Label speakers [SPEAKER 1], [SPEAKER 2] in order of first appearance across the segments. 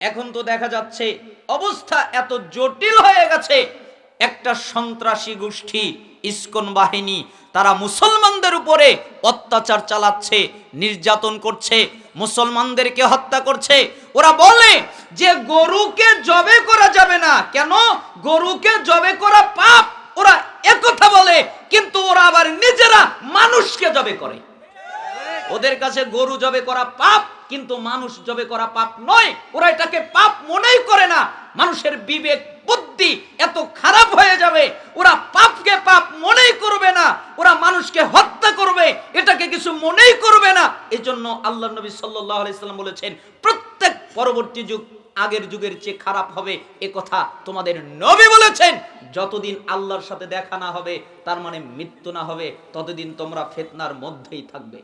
[SPEAKER 1] এখন তো দেখা যাচ্ছে অবস্থা এত জটিল হয়ে গেছে। একটা সন্ত্রাসী গোষ্ঠী, ইস্কন বাহিনী, তারা মুসলমানদের উপরে অত্যাচার চালাচ্ছে, নির্যাতন করছে, মুসলমানদেরকে হত্যা করছে। ওরা বলে যে গরুকে জবে করা যাবে না। কেন? গরুকে জবে করা পাপ। ওরা একথা বলে, কিন্তু ওরা আবার নিজেরা মানুষকে জবে করে। ওদের কাছে গরু জবে করা পাপ। কিন্তু মানুষ জবে করা পাপ নয়, ওরা এটাকে পাপ মনেই করে না। মানুষের বিবেক, বুদ্ধি এত খারাপ হয়ে যাবে, ওরা পাপকে পাপ মনেই করবে না, ওরা মানুষকে হত্যা করবে, এটাকে কিছু মনেই করবে না। এই জন্য আল্লাহ নবী আলাইসাল্লাম বলেছেন, প্রত্যেক পরবর্তী যুগ আগের যুগের চেয়ে খারাপ হবে, এ কথা তোমাদের নবী বলেছেন। যতদিন আল্লাহর সাথে দেখা না হবে, তার মানে মৃত্যু না হবে, ততদিন তোমরা ফেতনার মধ্যেই থাকবে।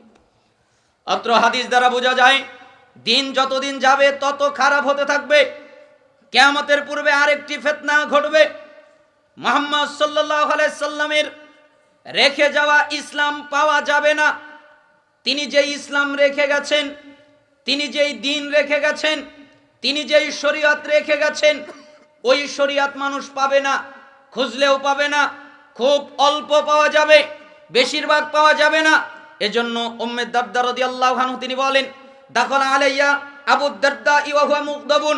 [SPEAKER 1] অত্র হাদিস দ্বারা বোঝা যায়, দিন যতদিন যাবে তত খারাপ হতে থাকবে। কেয়ামতের পূর্বে আরেকটি ফেতনা ঘটবে। মোহাম্মদ সাল্লাহ সাল্লামের রেখে যাওয়া ইসলাম পাওয়া যাবে না। তিনি যে ইসলাম রেখে গেছেন, তিনি যেই দিন রেখে গেছেন, তিনি যেই শরীয়ত রেখে গেছেন, ওই শরীয়ত মানুষ পাবে না, খুঁজলেও পাবে না, খুব অল্প পাওয়া যাবে, বেশিরভাগ পাওয়া যাবে না। এজন্য উম্মেদ দারদা রাদিয়াল্লাহু আনহু তিনি বলেন, দাখল আলাইয়া আবু দারদা ইওয়া মুকদাবুন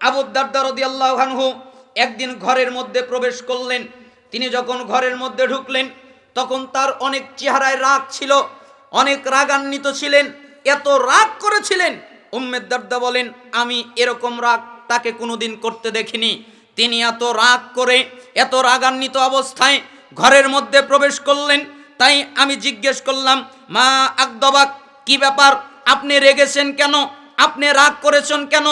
[SPEAKER 1] আবু দারদা রাদিয়াল্লাহু আনহু একদিন ঘরের মধ্যে প্রবেশ করলেন। তিনি যখন ঘরের মধ্যে ঢুকলেন, তখন তার অনেক চেহারায় রাগ ছিল, অনেক রাগান্বিত ছিলেন, এত রাগ করেছিলেন। উম্মেদ দারদা বলেন, আমি এরকম রাগ তাকে কোনোদিন করতে দেখিনি। তিনি এত রাগ করে, এত রাগান্বিত অবস্থায় ঘরের মধ্যে প্রবেশ করলেন তাই আমি জিজ্ঞেস করলাম, মা আকদবাক, কি ব্যাপার? আপনি রেগেছেন কেন? আপনি রাগ করেছেন কেন?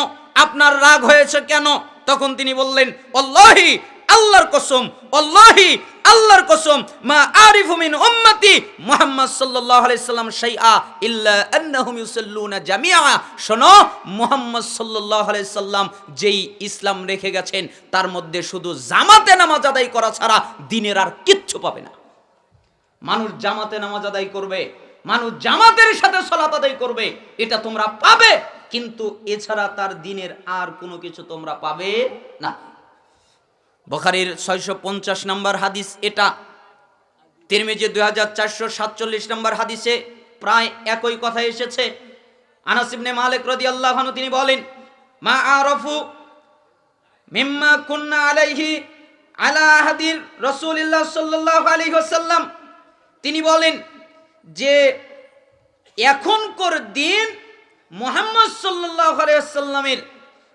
[SPEAKER 1] আপনার রাগ হয়েছে কেন? তখন তিনি বললেন অল্লাহি আল্লাহর কসম অল্লাহি আল্লাহর কসম, মা আরিফু মিন উম্মতি মুহাম্মদ সাল্লাল্লাহু আলাইহি সাল্লাম শাইআ ইল্লা আন্নাহুম ইউসাল্লুনা জামিআ। শোনো, মুহাম্মদ সাল্লাল্লাহু আলাইহি সাল্লাম যেই ইসলাম রেখে গেছেন, তার মধ্যে শুধু জামাতে নামাজ আদায় করা ছাড়া দিনের আর কিচ্ছু পাবে না। মানুষ জামাতে নামাজ আদায় করবে, মানুষ জামাতের সাথে সলাত আদায় করবে, এটা তোমরা পাবে, কিন্তু এছাড়া তার দিনের আর কোনো কিছু তোমরা পাবে না। বখারির ছয়শো পঞ্চাশ নম্বর হাদিস এটা, তিরমিজি দুই হাজার চারশো সাতচল্লিশ নম্বর হাদিসে প্রায় একই কথা এসেছে। আনাসিবনে মালিক রদি আল্লাহানু তিনি বলেন, মা আরফু মিম্মা কুন্না আলাইহি আলা হাদির রসুলিল্লাহ সাল্লাহ আলী ওসাল্লাম তিনি বলেন যে এখনকার দিন মোহাম্মদ আলাইসাল্লামের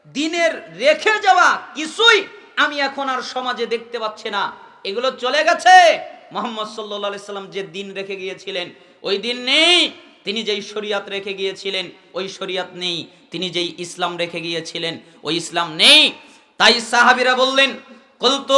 [SPEAKER 1] দিনের রেখে যাওয়া কিছুই আমি এখন আর সমাজে দেখতে পাচ্ছি না। এগুলো চলে গেছে। মোহাম্মদ সাল্লাহ সাল্লাম যে দিন রেখে গিয়েছিলেন, ওই দিন নেই। তিনি যেই শরিয়াত রেখে গিয়েছিলেন, ওই শরিয়াত নেই। তিনি যেই ইসলাম রেখে গিয়েছিলেন, ওই ইসলাম নেই। তাই সাহাবিরা বললেন, কলতো,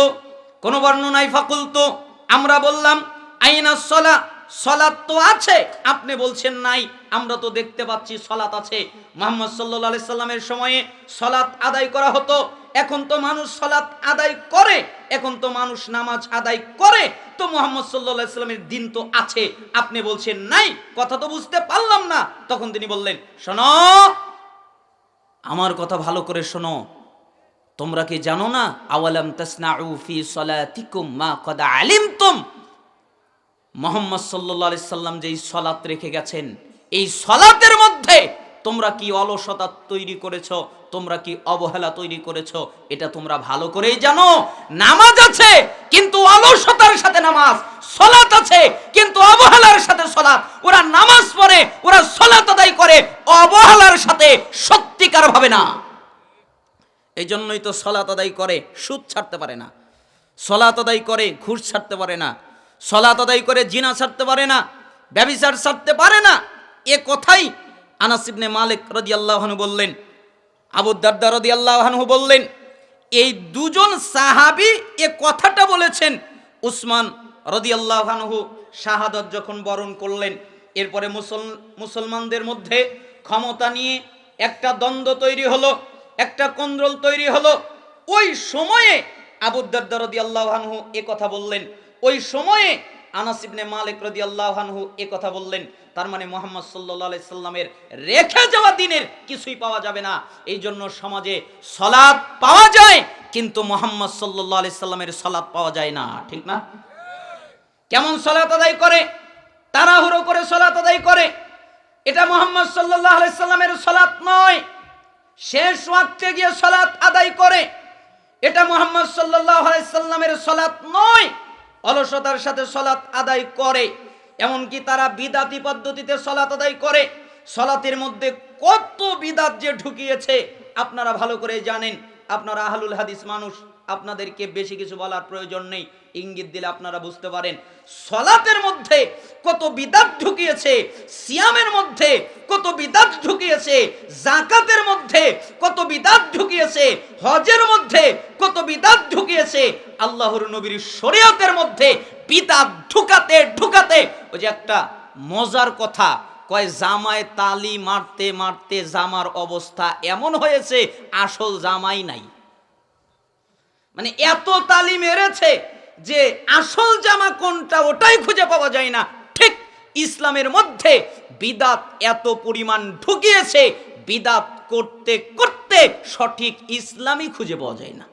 [SPEAKER 1] কোনো বর্ণনায় ফাকুলতো আমরা বললাম আইনা সলা, সলাৎ তো আছে। আপনি বলছেন নাই, আমরা তো দেখতে পাচ্ছি সলাত আছে। মোহাম্মদ সাল্লাহ আলি সাল্লামের সময়ে সলাত আদায় করা হতো। এখন তো মানুষ সলাত আদায় করে, এখন তো মানুষ নামাজ আদায় করে। তো মোহাম্মদ সাল্লাহ সাল্লামের দিন তো আছে। আপনি বলছেন নাই, কথা তো বুঝতে পারলাম না। তখন তিনি বললেন, শোনো, আমার কথা ভালো করে শোনো। তোমরা কি জানো না, আওয়ালাম তাসনাউ ফি সলাতিকুম মা কদ আলিমতুম? মোহাম্মদ আলাইহি সাল্লাম যেই সলাত রেখে গেছেন, এই সলাতের মধ্যে তোমরা কি অলসতা তৈরি করেছ? তোমরা কি অবহেলা তৈরি করেছ? এটা তোমরা ভালো করেই জানো। নামাজ আছে, কিন্তু অলসতার সাথে নামাজ, সলাত আছে, কিন্তু অবহেলার সাথে সলাত। ওরা নামাজ পড়ে, ওরা সলাত আদায় করে, অবহেলার সাথে সত্যিকার ভাবে না। এই জন্যই তো সলাত আদায় করে, সুদ ছাড়তে পারে না। সলাত আদায় করে, ঘুষ ছাড়তে পারে না। সলাত আদায় করে জিনা ছাড়তে পারে না, ব্যবিচার ছাড়তে পারে না। এ কথাই আনাসিবনে মালিক রদি আল্লাহনু বললেন, আবু দারদা রদি আল্লাহনু বললেন, এই দুজন সাহাবি এ কথাটা বলেছেন। উসমান রদি আল্লাহনহু শাহাদত যখন বরণ করলেন, এরপরে মুসল, মুসলমানদের মধ্যে ক্ষমতা নিয়ে একটা দ্বন্দ্ব তৈরি হলো, একটা কন্দ্রল তৈরি হলো। ওই সময়ে আবু দারদা রদি আল্লাহনহু এ কথা বললেন ওই সময়ে আনাস ইবনে মালিক রাদিয়াল্লাহু এ কথা বললেন, তার মানে মোহাম্মদ সাল্লাল্লাহু আলাইহি সাল্লামের রেখে যাওয়া দিনের কিছুই পাওয়া যাবে না। এই জন্য সমাজে সলাৎ পাওয়া যায়, কিন্তু মোহাম্মদ সাল্লাল্লাহু আলাইহি সাল্লামের সলাৎ পাওয়া যায় না। ঠিক না? কেমন সলাত আদায় করে? তাড়াহুড়ো করে সলাত আদায় করে? এটা মোহাম্মদ সাল্লাল্লাহু আলাইহি সাল্লামের সলাত নয়। শেষ ওয়াক্তে গিয়ে সলাত আদায় করে। এটা মোহাম্মদ সাল্লাল্লাহু আলাইহি সাল্লামের সলাত নয়। অলসতার সাথে সলাৎ আদায় করে, এমনকি তারা বিদাতি পদ্ধতিতে সলাৎ আদায় করে। সলাতের মধ্যে কত বিদাত যে ঢুকিয়েছে, আপনারা ভালো করে জানেন, আপনারা আহলুল হাদিস মানুষ। আপনাদেরকে বেশি কিছু বলার প্রয়োজন নেই। ইঙ্গিত দিলে আপনারা বুঝতে পারেন। সলাতের মধ্যে কত বিদাত ঢুকিয়েছে, সিয়ামের মধ্যে কত বিদাত ঢুকিয়েছে জাকাতের মধ্যে কত বিদাত ঢুকিয়েছে, হজের মধ্যে কত বিদাত ঢুকিয়েছে, আল্লাহর নবীর শরীয়তের মধ্যে বিদাত ঢুকাতে ঢুকাতে, ওই যে একটা মজার কথা, কয় জামায় তালি মারতে মারতে জামার অবস্থা এমন হয়েছে, আসল জামাই নাই। মানে এত তালি মেরেছে যে আসল জামা কোনটা ওটাই খুঁজে পাওয়া যায় না। ঠিক ইসলামের মধ্যে বিদাত এত পরিমাণ ঢুকিয়েছে, বিদাত করতে করতে সঠিক ইসলামই খুঁজে পাওয়া যায় না।